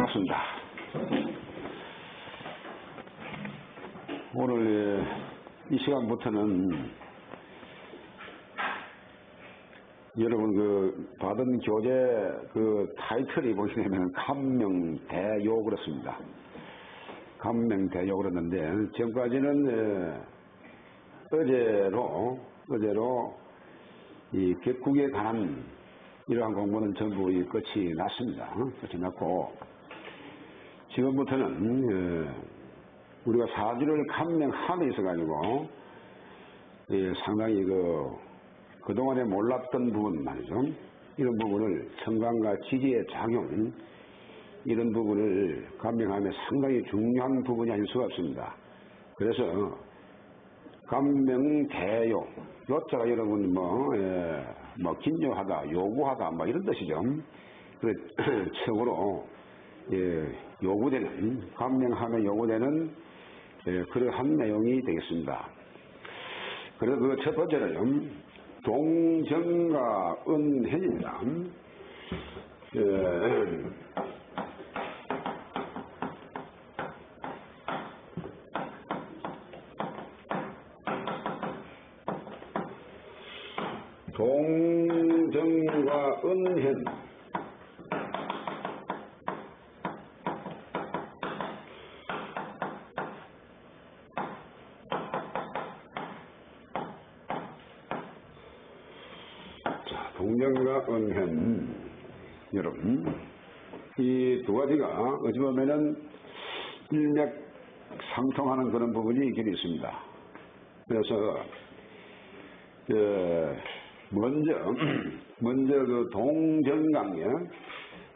맞습니다. 오늘 예, 이 시간부터는 여러분 그 받은 교재 그 타이틀이 보시면 감명대요 그렇습니다. 감명대요 그랬는데 지금까지는 예, 어제로 어제로 이 객국에 관한 이러한 공부는 전부 이 끝이 났습니다. 어? 끝이 났고 지금부터는 예, 우리가 사주를 감명함에 있어 가지고 예, 상당히 그 그동안에 몰랐던 부분 말이죠. 이런 부분을 청강과 지지의 작용 이런 부분을 감명함에 상당히 중요한 부분이 아닐 수가 없습니다. 그래서 감명대요 요자가 여러분 뭐, 예, 뭐 긴요하다 요구하다 뭐 이런 뜻이죠. 그래 척으로 예, 요구되는 감명함에 요구되는 예, 그러한 내용이 되겠습니다. 그래서 그 첫 번째는 동정과 은hen입니다. 예, 은hen 자, 동정과 은hen 여러분 이 두 가지가 어찌 보면은 일맥상통하는 그런 부분이 있긴 있습니다. 그래서 그 먼저 먼저 그 동정강례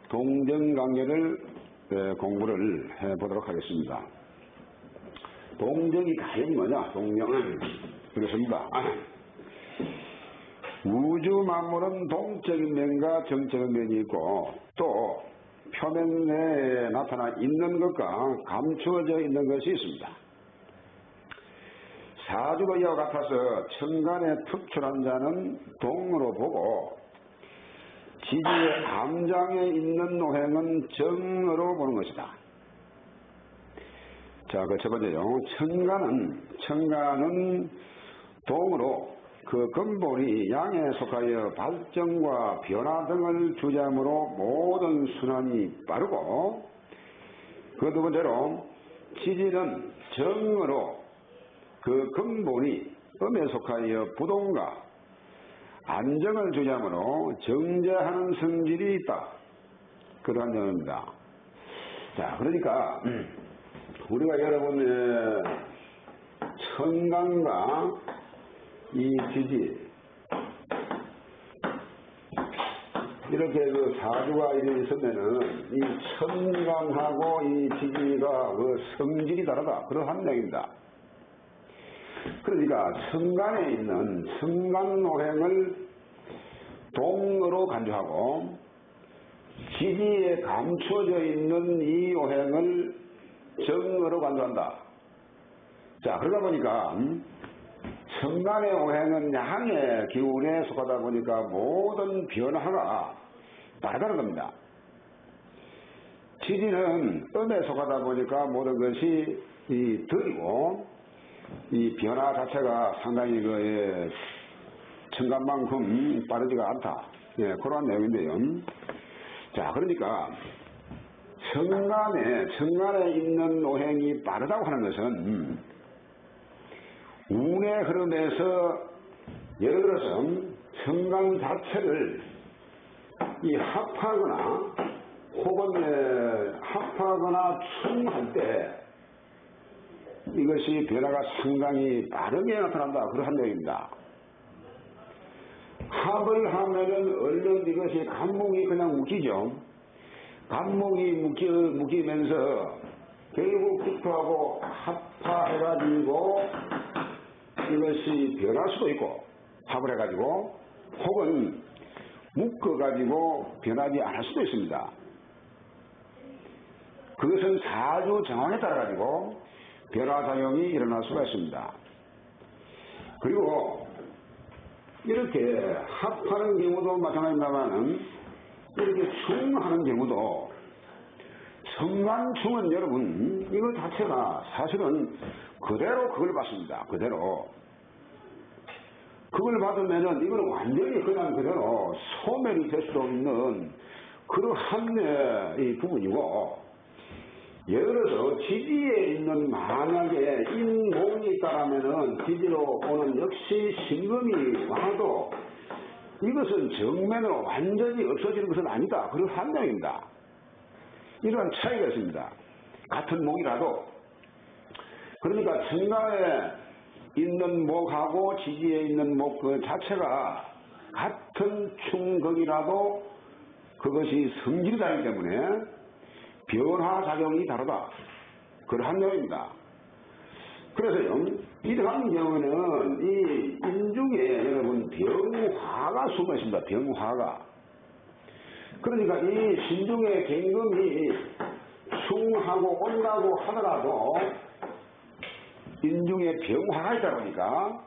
동정강례를 예, 공부를 해 보도록 하겠습니다. 동정이 과연 뭐냐? 동정은 그렇습니다. 우주 만물은 동적인 면과 정적인 면이 있고 또 표면에 나타나 있는 것과 감추어져 있는 것이 있습니다. 사주가 이와 같아서 천간에 특출한 자는 동으로 보고 지지의 암장에 있는 노행은 정으로 보는 것이다. 자, 그 첫 번째요. 천간은, 천간은 동으로 그 근본이 양에 속하여 발전과 변화 등을 주장으로 모든 순환이 빠르고 그 두 번째로 지지는 정으로 그 근본이 음에 속하여 부동과 안정을 주장으로 정제하는 성질이 있다. 그러한 점입니다. 자, 그러니까 우리가 여러분 천간과 이 지지 이렇게 그 사주가 이렇게 있으면은 이 천간하고 이 지지가 그 성질이 다르다. 그러한 얘기입니다. 그러니까 천간에 있는 천간노행을 동으로 간주하고 지지에 감추어져 있는 이 오행을 정으로 간주한다. 자 그러다 보니까 천간의 오행은 양의 기운에 속하다 보니까 모든 변화가 다르다는 겁니다. 지지는 음에 속하다 보니까 모든 것이 이 덜이고 이 변화 자체가 상당히 그 예, 천간만큼 빠르지가 않다. 예, 그러한 내용인데요. 자, 그러니까 천간에 천간에 있는 오행이 빠르다고 하는 것은 운의 흐름에서 예를 들어서 천간 자체를 이 합하거나 혹은 예, 합하거나 충할 때 이것이 변화가 상당히 빠르게 나타난다. 그런 얘기입니다. 합을 하면은 얼른 이것이 간목이 그냥 묶이죠. 묶이, 묶이면서 결국 기토하고 합파해가지고 이것이 변할 수도 있고 합을 해가지고 혹은 묶어가지고 변하지 않을 수도 있습니다. 그것은 사주 정황에 따라 가지고 변화작용이 일어날 수가 있습니다. 그리고 이렇게 합하는 경우도 마찬가지입니다만은 이렇게 충하는 경우도 성간충은 여러분 이거 자체가 사실은 그대로 그걸 받습니다. 그대로 그걸 받으면은 이거는 완전히 그냥 그대로 소멸이 될 수도 있는 그러한 이 부분이고 들어서 지지에 있는 만약에 인공이 있다라면은 지지로 오는 역시 신금이 와도 이것은 정면으로 완전히 없어지는 것은 아니다. 그런 한명입니다. 이러한 차이가 있습니다. 같은 목이라도 그러니까 천간에 있는 목하고 지지에 있는 목 그 자체가 같은 충극이라도 그것이 성질이 다르기 때문에 변화작용이 다르다. 그러한 내용입니다. 그래서요, 이러한 경우에는 이 인중에 여러분 병화가 숨어 있습니다. 병화가. 그러니까 이 신중의 갱금이 숭하고 온다고 하더라도 인중에 병화가 있다 보니까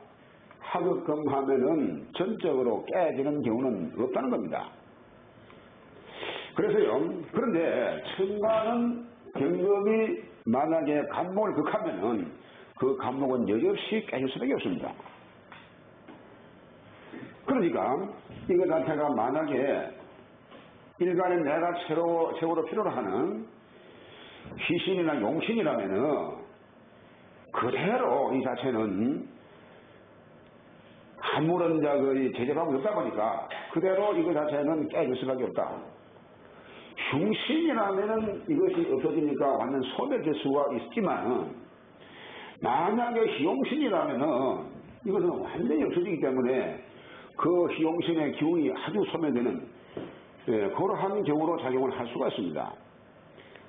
하극금 하면은 전적으로 깨지는 경우는 없다는 겁니다. 그래서요, 그런데 천간은 경금이 만약에 간목을 극하면은 그 간목은 여지없이 깨질 수밖에 없습니다. 그러니까 이거 자체가 만약에 일간의 내가 최로, 최고로 필요로 하는 희신이나 용신이라면은 그대로 이 자체는 아무런 자그 제재방법이 없다 보니까 그대로 이거 자체는 깨질 수밖에 없다. 흉신이라면은 이것이 없어지니까 완전 소멸될 수가 있지만 만약에 희용신이라면은 이것은 완전히 없어지기 때문에 그 희용신의 기운이 아주 소멸되는 예, 그러한 경우로 작용을 할 수가 있습니다.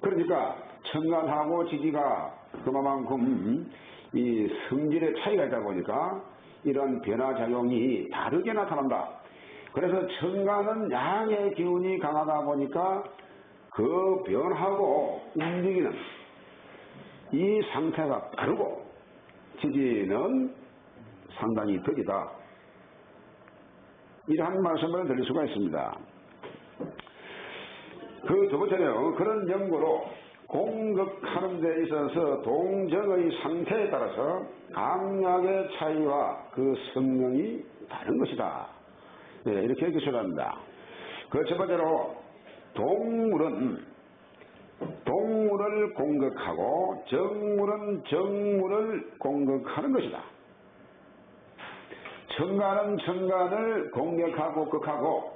그러니까 천간하고 지지가 그만큼 이 성질의 차이가 있다 보니까 이런 변화작용이 다르게 나타난다. 그래서 천간은 양의 기운이 강하다 보니까 그 변하고 움직이는 이 상태가 다르고 지지는 상당히 덕이다. 이러한 말씀을 드릴 수가 있습니다. 그 두 번째는 그런 연구로 공극하는 데 있어서 동정의 상태에 따라서 강약의 차이와 그 성능이 다른 것이다. 네, 이렇게 기술합니다. 그 첫 번째로 동물은 동물을 공격하고 정물은 정물을 공격하는 것이다. 천간은 천간을 공격하고 극하고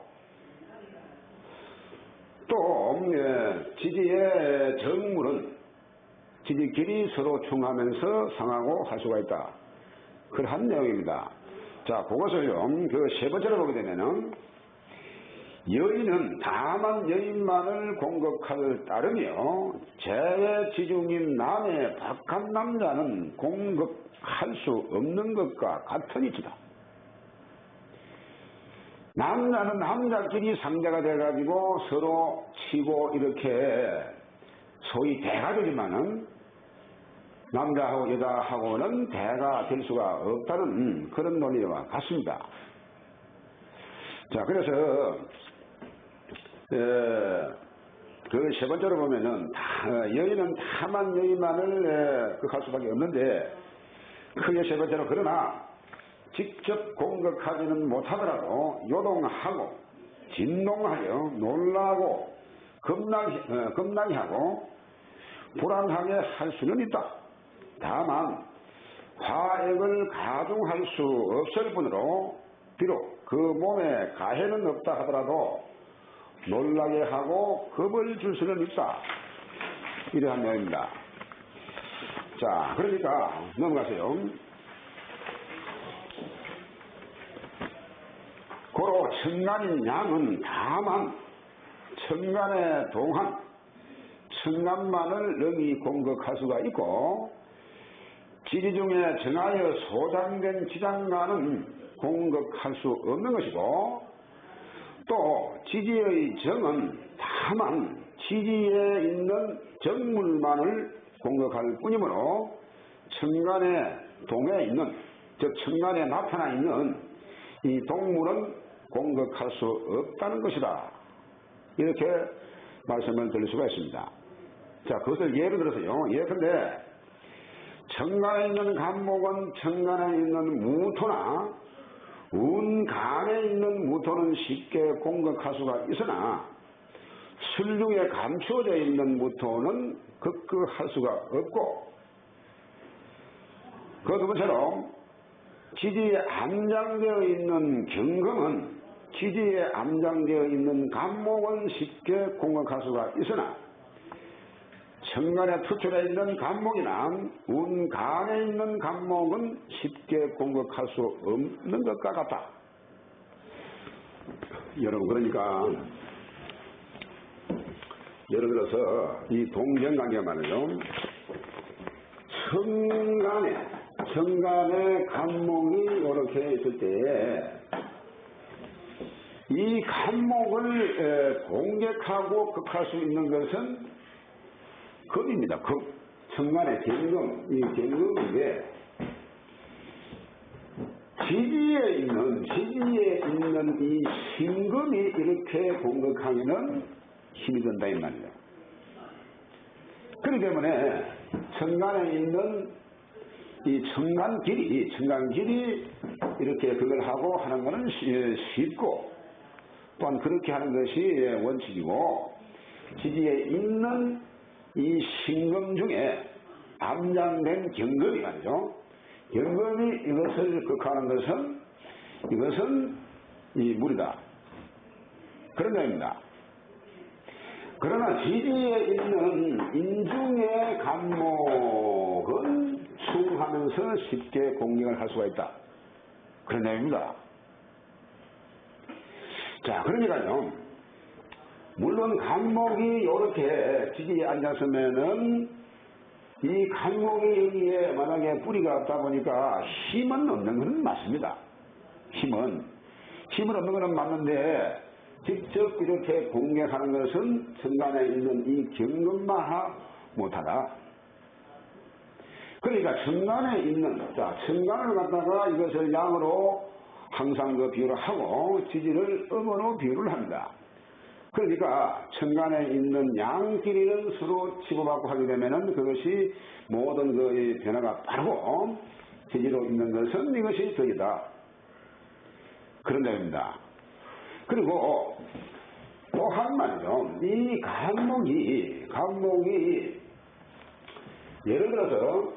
또 예, 지지의 정물은 지지끼리 서로 충하면서 상하고 할 수가 있다. 그러한 내용입니다. 자, 그것을요, 그세 번째로 보게 되면은, 여인은 다만 여인만을 공격할 따르며, 제외 지중인 남의 박한 남자는 공격할 수 없는 것과 이치다. 남자는 남자끼리 상대가 돼가지고 서로 치고 이렇게 소위 대가 되지만은 남자하고 여자하고는 대가 될 수가 없다는 그런 논리와 같습니다. 자, 그래서, 그 세 번째로 보면은, 여인은 다만 여인만을 극할 수밖에 없는데, 크게 세 번째로, 그러나, 직접 공격하지는 못하더라도 요동하고 진동하여 놀라고 겁나게, 어, 겁나게 하고 불안하게 할 수는 있다. 다만 화액을 가중할 수 없을 뿐으로 비록 그 몸에 가해는 없다 하더라도 놀라게 하고 겁을 줄 수는 있다. 이러한 내용입니다. 자, 그러니까 넘어가세요. 고로 천간인 양은 다만 천간의 동한 천간만을 능히 공격할 수가 있고 지지 중에 정하여 소장된 지장간은 공격할 수 없는 것이고 또 지지의 정은 다만 지지에 있는 정물만을 공격할 뿐이므로 천간의 동에 있는 즉 천간에 나타나 있는 이 동물은 공격할 수 없다는 것이다. 이렇게 말씀을 드릴 수가 있습니다. 자, 그것을 예를 들어서요. 예컨대 정간에 있는 간목은 정간에 있는 무토나 운간에 있는 무토는 쉽게 공격할 수가 있으나 술중에 감추어져 있는 무토는 극극할 수가 없고 그 두 번째로 지지에 암장되어 있는 경금은 지지에 암장되어 있는 간목은 쉽게 공격할 수가 있으나 천간에 투철해 있는 간목이나 운간에 있는 간목은 쉽게 공격할 수 없는 것과 같다. 여러분 그러니까 예를 들어서 이 동정관계 말이죠. 천간에 천간에 간목이 이렇게 있을 때에 이 간목을 공격하고 극할 수 있는 것은 금입니다. 금. 천간의 gen금, 이 gen금인데, 지지에 있는, 지지에 있는 이 신금이 이렇게 공격하면은 힘이 된다, 이 말이에요. 그렇기 때문에, 천간에 있는 이 천간 길이, 천간 길이 이렇게 그걸 하고 하는 것은 쉽고, 또한 그렇게 하는 것이 원칙이고, 지지에 있는 이 신금 중에 암장된 경금이 말이죠. 경금이 이것을 극하는 것은 이것은 이 물이다. 그런 점입니다. 그러나 지지에 있는 인중의 간목은 충하면서 쉽게 공격을 할 수가 있다. 그런 내용입니다. 자, 그러니까요. 물론 간목이 이렇게 지지에 앉았으면은 이 간목이 여기에 만약에 뿌리가 없다 보니까 힘은 없는 것은 맞습니다. 힘은. 힘은 없는 것은 맞는데 직접 이렇게 공격하는 것은 천간에 있는 이 경금만 못하다. 그러니까 천간에 있는, 자, 천간을 갖다가 이것을 양으로 항상 그 비유를 하고 지지를 음으로 비유를 합니다. 그러니까 천간에 있는 양끼리는 서로 치고받고 하게 되면은 그것이 모든 그 변화가 빠르고 지지로 있는 것은 이것이 덕이다. 그런 점입니다. 그리고 또 한 말이죠. 이 간목이, 간목이 예를 들어서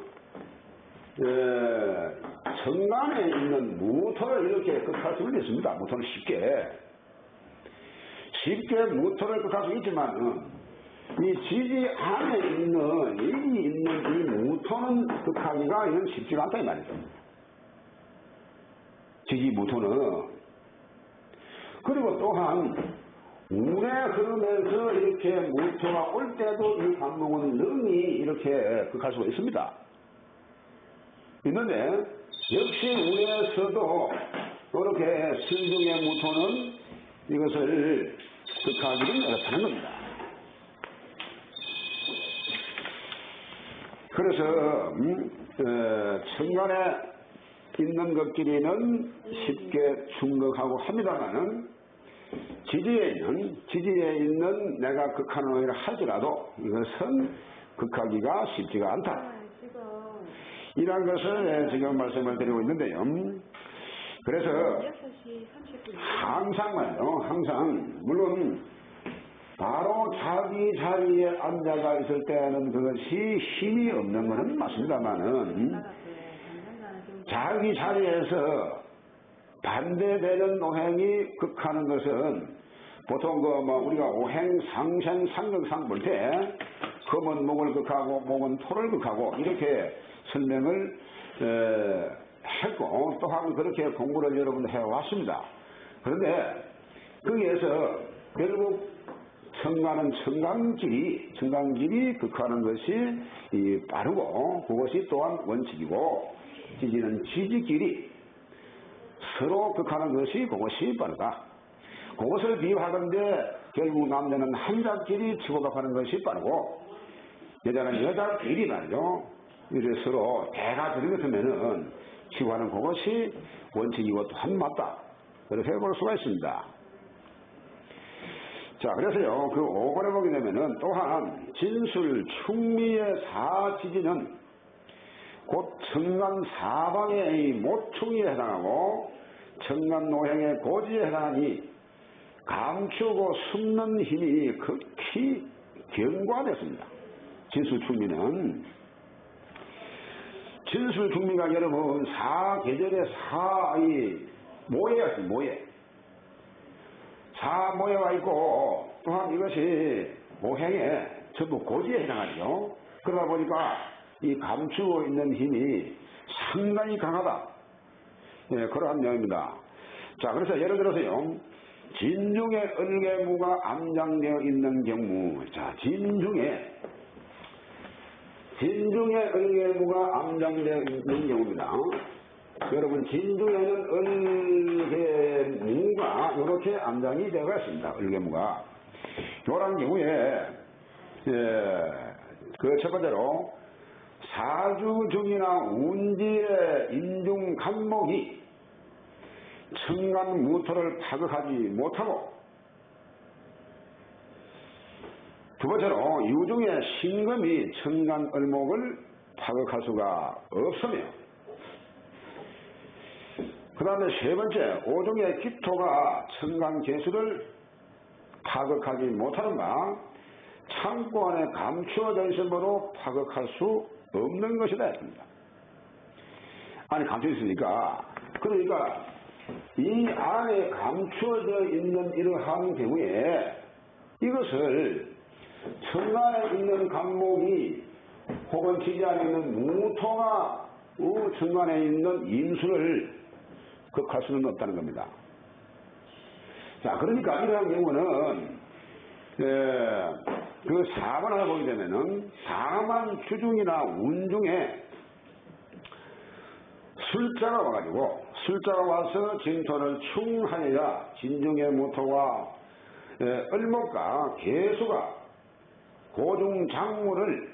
에, 천간에 있는 무토를 이렇게 극할 수는 있습니다. 무토는 쉽게 쉽게 무토를 극할 수 있지만 이 지지 안에 있는 일이 있는 이 무토는 극하기가 쉽지가 않다 이 말이죠. 지지 무토는 그리고 또한 운에 흐르면서 이렇게 무토가 올 때도 이 감목은 능히 이렇게 극할 수가 있습니다. 있는데 역시 운에서도 이렇게 신중의 무토는 이것을 극하기는 어렵다는 겁니다. 그래서 음, 어, 천간에 있는 것끼리는 쉽게 충격하고 합니다만은 지지에 있는 지지에 있는 내가 극하는 일을 하더라도 이것은 극하기가 쉽지가 않다. 이러한 것을 지금 말씀을 드리고 있는데요. 그래서 항상 말이요. 항상 물론 바로 자기 자리에 앉아가 있을 때는 그것이 힘이 없는 것은 맞습니다만은 자기 자리에서 반대되는 오행이 극하는 것은 보통 그 뭐 우리가 오행 상생 상극상 볼 때 금은 목을 극하고 목은 토를 극하고 이렇게 설명을 했고 또한 그렇게 공부를 여러분 해왔습니다. 그런데 거기에서 결국 청가는 청강길이 청강길이 극하는 것이 빠르고 그것이 또한 원칙이고 지지는 지지길이 서로 극하는 것이 그것이 빠르다. 그것을 비유하건데 결국 남자는 한자끼리 치고박하는 것이 빠르고 여자는 여자끼리 말이죠. 이래 서로 대가 들이 같으면은 치고하는 그것이 원칙이고 또한 맞다. 그렇게 볼 수가 있습니다. 자, 그래서요, 그 5권에 보게 되면은 또한 진술 충미의 사지지는 곧 청간 사방의 모충에 해당하고 청간 노행의 고지에 해당하니 감추고 숨는 힘이 극히 견과됐습니다. 진술 충미는 진술충미가 여러분 사 계절의 사의 모예가 있습니다. 모예. 사모여가 있고 또한 이것이 모행에 전부 고지에 해당하죠. 그러다 보니까 이 감추고 있는 힘이 상당히 강하다. 예, 그러한 내용입니다. 자, 그래서 예를 들어서요. 진중에 을개무가 암장되어 있는 경우, 자, 진중에, 진중에 을개무가 암장되어 있는 경우입니다. 여러분 진중에는 을개무가 이렇게 암장이 되어 있습니다. 을개무가. 요런 경우에 예, 그 첫 번째로 사주 중이나 운지의 인중 간목이 청간 무토를 파극하지 못하고 두 번째로 유중의 신금이 청간 을목을 파극할 수가 없으며 그 다음에 세 번째, 오종의 기토가 청강 개수를 파극하지 못하는 바, 창고 안에 감추어져 있으므로 파극할 수 없는 것이다 했습니다. 안에 감춰 있으니까, 그러니까 이 안에 감추어져 있는 이러한 경우에 이것을 청간에 있는 감목이 혹은 지지 안에 있는 무토가 청간에 있는 인수를 극할 수는 없다는 겁니다. 자, 그러니까 이러한 경우는, 에, 그 4번을 보게 되면은, 다만 주중이나 운중에 술자가 와가지고, 술자가 와서 진토를 충하여야 진중의 모토와 에, 을목과 개수가 고중 작물을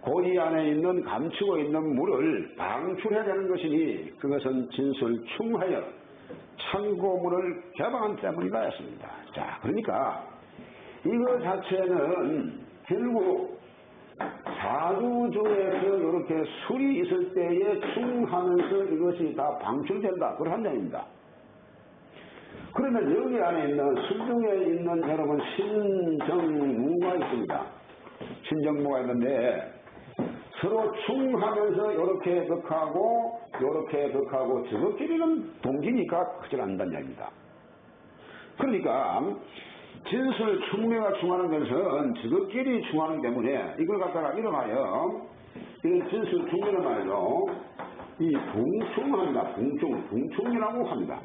고지 안에 있는 감추고 있는 물을 방출해야 되는 것이니 그것은 진술 충하여 창고물을 개방한 때문이다 했습니다. 자, 그러니까 이거 자체는 결국 사주 중에서 이렇게 술이 있을 때에 충하면서 이것이 다 방출된다. 그런 점입니다. 그러면 여기 안에 있는 술 중에 있는 여러분 신정무가 있습니다. 신정무가 있는데 서로 충하면서 이렇게 극하고 이렇게 극하고 저것끼리는 동기니까 크질 않는다는 이야기입니다. 그러니까 진술 충매가 충하는 것은 저것끼리 충하는 때문에 이걸 갖다가 이름하여 이런 진술 충매는 말이죠. 이 붕충합니다. 붕충, 붕충이라고 합니다.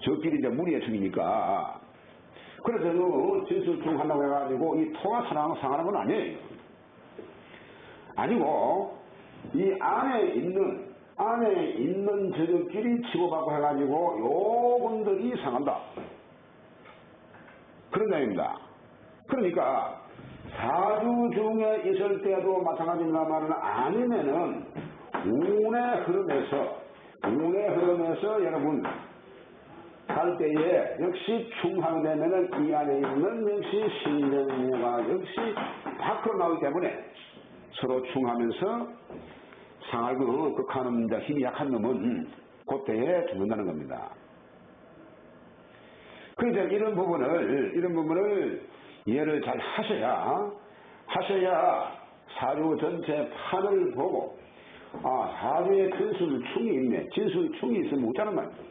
저끼리 이제 충이니까 그래서 그 진술 충한다고 해가지고 이 토가 상하는 건 아니에요. 아니고 이 안에 있는 안에 있는 저들끼리 치고받고 해가지고 요분들이 상한다. 그런 내용입니다. 그러니까 사주 중에 있을 때도 마찬가지입니다만 아니면은 운의 흐름에서 운의 흐름에서 여러분 할 때에 역시 충항되면은 이 안에 있는 역시 신정무가 역시 밖으로 나오기 때문에 서로 충하면서 상할 그 극하는 자 힘이 약한 놈은 그때에 죽는다는 겁니다. 그래서 이런 부분을 이런 부분을 이해를 잘 하셔야 하셔야 사주 전체 판을 보고 아 사주에 진술충이 있네 진술충이 있으면 못하는 말이죠.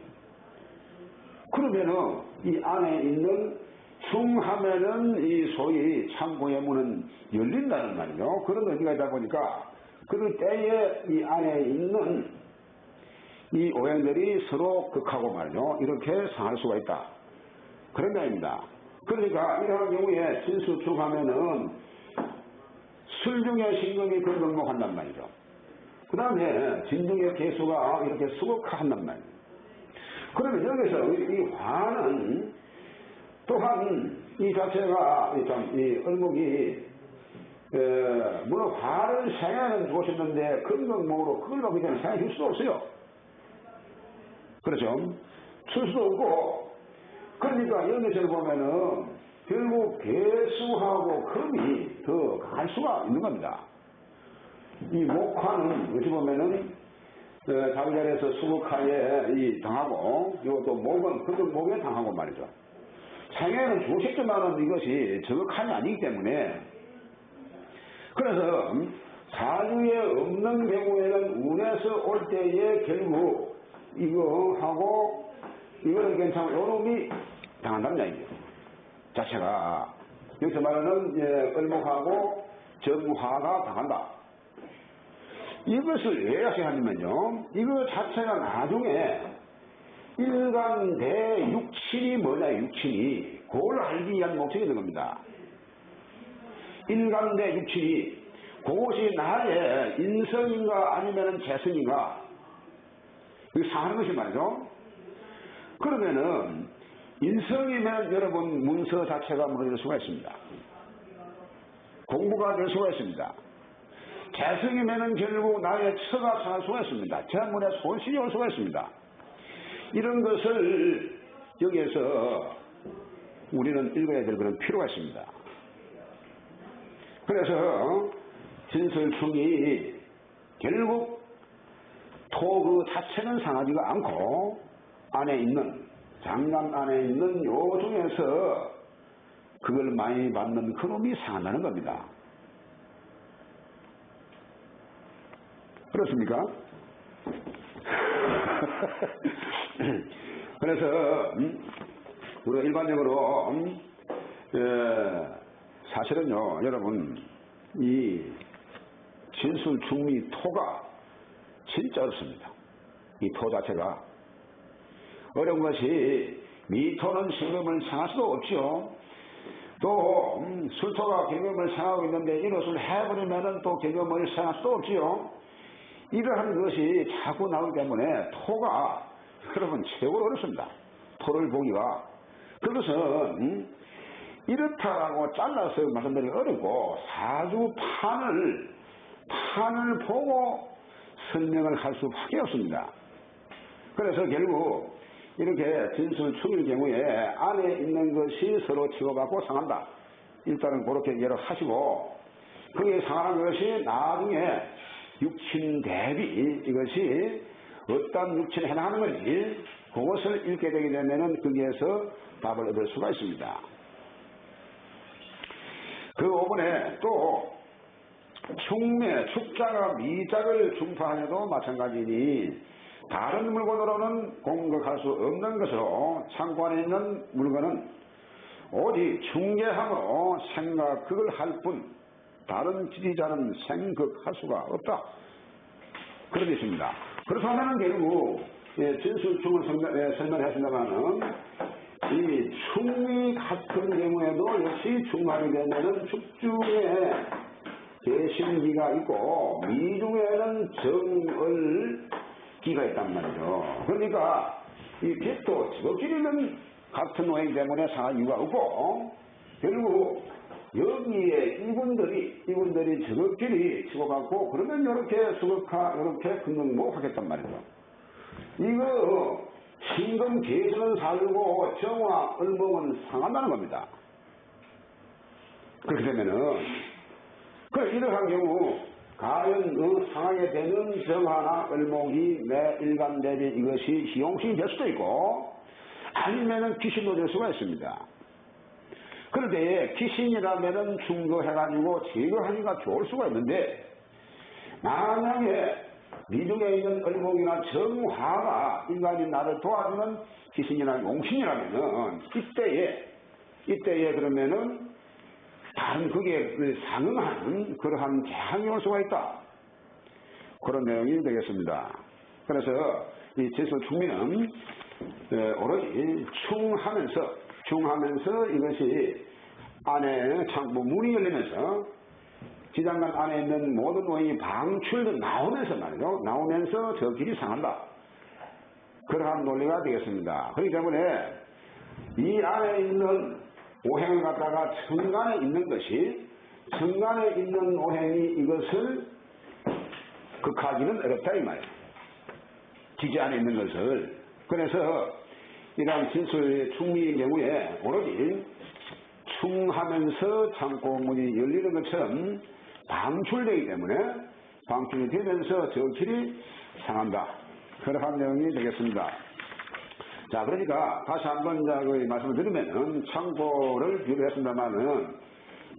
그러면은 이 안에 있는 충하면은 이 소위 창고의 문은 열린다는 말이죠. 그런 의미가 있다 보니까 그 때에 이 안에 있는 이 오행들이 서로 극하고 말이죠. 이렇게 상할 수가 있다. 그런 말입니다. 그러니까 이러한 경우에 진수충하면은 술중의 신경이 근동목한단 말이죠. 그 다음에 진중의 개수가 이렇게 수극한단 말이에요. 그러면 여기서 이 화는 또한 이 자체가 참, 이 얼목이 에, 물론 화를 생각하는 곳이었는데 근동목으로 그걸 갖기 때문에 생각할 수도 없어요. 그렇죠? 출 수도 없고 그러니까 여기서 보면은 결국 개수하고 금이 더갈 수가 있는 겁니다. 이 목화는 어찌 보면은 자리에서 수국하에 이 당하고 이것도 목은 그들 목에 당하고 말이죠. 생애는 주식지만은 이것이 저극한이 아니기 때문에 그래서 음, 사주에 없는 경우에는 운에서 올 때에 결국 이거 하고 이거는 괜찮고 요놈이 당한다는 얘기죠. 자체가 여기서 말하는 예, 을목하고 정화가 당한다. 이것을 왜 생각하냐면요. 이거 자체가 나중에 일간 대 육친이 뭐냐 육친이 그걸 알기 위한 목적이 있는 겁니다. 일간 대 육친이 그것이 나의 인성인가 아니면 재성인가 이거 상하는 것이 말이죠. 그러면은 인성이면 여러분 문서 자체가 무너질 수가 있습니다. 공부가 될 수가 있습니다. 재성이면은 결국 나의 처가 상할 수가 있습니다. 재물에 손실이 올 수가 있습니다. 이런 것을 여기에서 우리는 읽어야 될 그런 필요가 있습니다. 그래서 진설충이 결국 토 그 자체는 상하지가 않고 안에 있는 장관 안에 있는 요 중에서 그걸 많이 받는 그놈이 상한다는 겁니다. 그렇습니까? 그래서 음, 우리가 일반적으로 음, 에, 사실은요 여러분 이 진술 중미 토가 진짜 어렵습니다. 이 토 자체가 어려운 것이 미토는 신금을 상할 수도 없죠. 또 음, 술토가 경금을 상하고 있는데 이것을 해버리면 또 경금을 상할 수도 없지요. 이러한 것이 자꾸 나오기 때문에 토가 여러분 최고로 어렵습니다. 토를 보기가 그것은 음, 이렇다라고 잘라서 말씀드리기 어렵고 사주 판을 판을 보고 설명을 할 수밖에 없습니다. 그래서 결국 이렇게 진술 충일 경우에 안에 있는 것이 서로 치고받고 상한다. 일단은 그렇게 이해를 하시고 그게 상하는 것이 나중에 육친 대비 이것이 어떤 육친에 해당하는 건지 그것을 읽게 되게 되면은 거기에서 답을 얻을 수가 있습니다. 그 5번에 또 충매, 축자가 미작을 중파하여도 마찬가지니 다른 물건으로는 공격할 수 없는 것으로 안에 있는 물건은 오직 중개함으로 생각을 할 뿐 다른 지지자는 생각할 수가 없다. 그런 게 있습니다. 그렇다면 결국 예, 진술충을 설명했습니다만은 이 충이 같은 경우에도 역시 중간이 되면은 축중에 대신기가 있고 미중에는 정을기가 있단 말이죠. 그러니까 이 빛도 저끼리는 같은 오행 때문에 상할 이유가 없고 결국 여기에 이분들이 이분들이 저것끼리 치고받고 그러면 이렇게 수극화 이렇게 금능목 하겠단 말이죠. 이거 신금 계수는 살고 정화 을목은 상한다는 겁니다. 그렇게 되면은 그 이러한 경우 가연 그 상하게 되는 정화나 을목이 내 일간 대비 이것이 희용신이 될 수도 있고 아니면은 귀신도 될 수가 있습니다. 그런데 귀신이라면은 중도해가지고 제거하기가 좋을 수가 있는데 만약에 미중에 있는 을목이나 정화가 인간이 나를 도와주는 귀신이나 용신이라면은 이때에 이때에 그러면은 다른 그게 상응하는 그러한 재앙이 올 수가 있다. 그런 내용이 되겠습니다. 그래서 이 제수 충미는 오로지 충하면서 충하면서 이것이 안에 창부 문이 열리면서 지장간 안에 있는 모든 원이 방출도 나오면서 말이죠. 나오면서 저 길이 상한다. 그러한 논리가 되겠습니다. 그렇기 때문에 이 안에 있는 오행을 갖다가 천간에 있는 것이 천간에 있는 오행이 이것을 극하기는 어렵다 이 말이에요. 지지 안에 있는 것을. 그래서 이러한 진술의 충미의 경우에 오로지 충하면서 창고 문이 열리는 것처럼 방출되기 때문에 방출이 되면서 저 길이 상한다. 그러한 내용이 되겠습니다. 자, 그러니까 다시 한번 자, 그 말씀을 드리면은 창고를 비유했습니다만은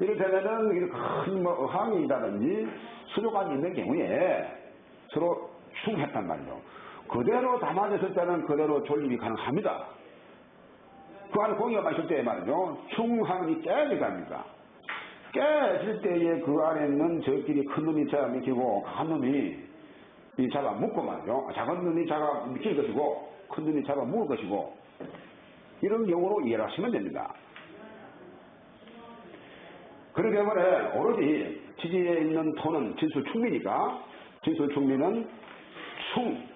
이를테면은 큰뭐 어항이 있다든지 수족관이 있는 경우에 서로 충했단 말이죠. 그대로 담아졌을 때는 그대로 존립이 가능합니다. 그 안에 공기가 마실 때 말이죠. 충항이 깨지갑니다. 깨질 때에 그 안에 있는 저끼리 큰 놈이 잡아 미키고 한 놈이 이 잡아 묶고 말이죠. 작은 놈이 잡아 미킬 것이고 큰 놈이 잡아 묶을 것이고 이런 경우로 이해를 하시면 됩니다. 그렇기 때문에 오로지 지지에 있는 토는 진술 충미니까 진술 충미는 충,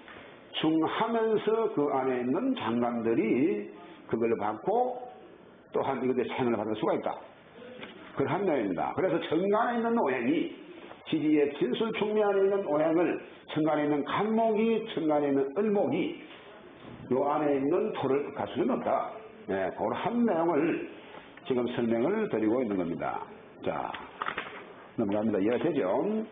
충하면서 그 안에 있는 장관들이 그걸 받고 또한 이것의 생을 받을 수가 있다. 그한 내용입니다. 그래서 정관에 있는 오행이 지지의 진술 안에 있는 오행을 천간에 있는 간목이 천간에 있는 을목이 요 안에 있는 토를 갈 수는 없다. 네, 그한 내용을 지금 설명을 드리고 있는 겁니다. 자, 넘어갑니다. 이해되죠?